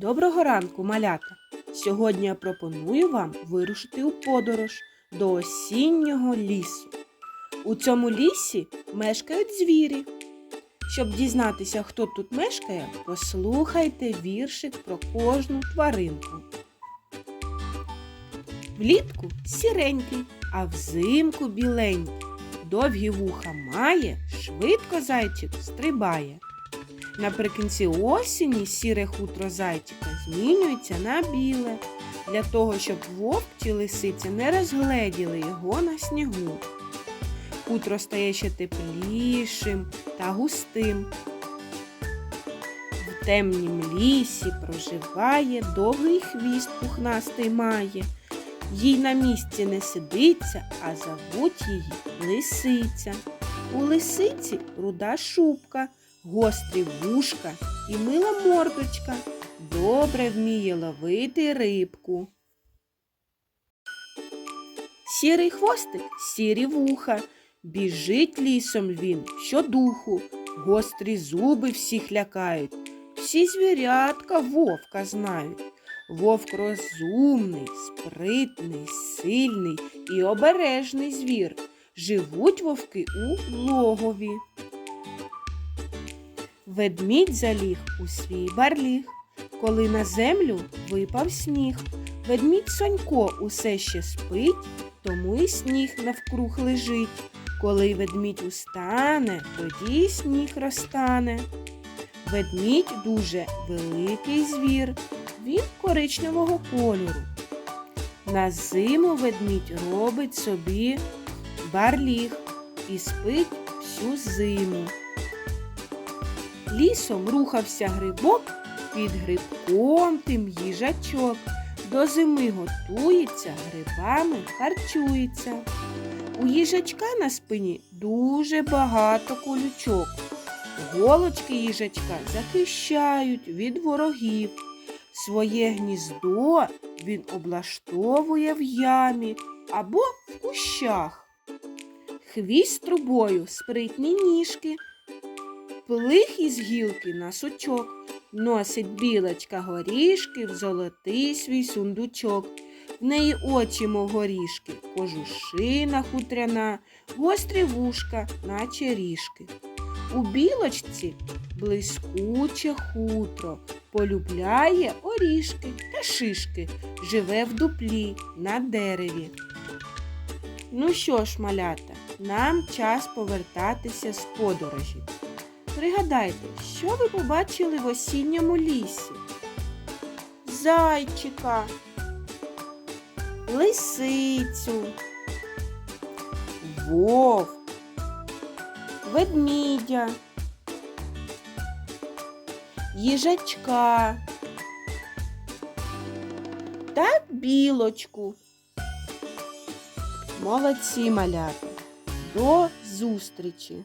Доброго ранку, малята! Сьогодні я пропоную вам вирушити у подорож до осіннього лісу. У цьому лісі мешкають звірі. Щоб дізнатися, хто тут мешкає, послухайте віршик про кожну тваринку. Влітку сіренький, а взимку біленький. Довгі вуха має, швидко зайчик стрибає. Наприкінці осені сіре хутро зайчика змінюється на біле, для того, щоб вовк чи лисиця не розгледіли його на снігу. Хутро стає ще теплішим та густим. В темнім лісі проживає, довгий хвіст пухнастий має. Їй на місці не сидиться, а зовуть її лисиця. У лисиці руда шубка, гострі вушка і мила мордочка. Добре вміє ловити рибку. Сірий хвостик, сірі вуха, біжить лісом він щодуху, гострі зуби всіх лякають, всі звірятка вовка знають. Вовк розумний, спритний, сильний і обережний звір. Живуть вовки у логові. Ведмідь заліг у свій барліг, коли на землю випав сніг. Ведмідь Сонько усе ще спить, тому і сніг навкруг лежить. Коли ведмідь устане, тоді й сніг розтане. Ведмідь дуже великий звір, він коричневого кольору. На зиму ведмідь робить собі барліг і спить всю зиму. Лісом рухався грибок, під грибком тим їжачок. До зими готується, грибами харчується. У їжачка на спині дуже багато колючок. Голочки їжачка захищають від ворогів. Своє гніздо він облаштовує в ямі або в кущах. Хвіст трубою спритні ніжки, плих із гілки на сучок, носить білочка горішки в золотий свій сундучок. В неї очі, мов горішки, кожушина хутряна, гострі вушка, наче ріжки. У білочці блискуче хутро, полюбляє орішки та шишки, живе в дуплі на дереві. Ну що ж, малята, нам час повертатися з подорожі. Пригадайте, що ви побачили в осінньому лісі? Зайчика, лисицю, вовк, ведмідя, їжачка та білочку. Молодці малята. До зустрічі!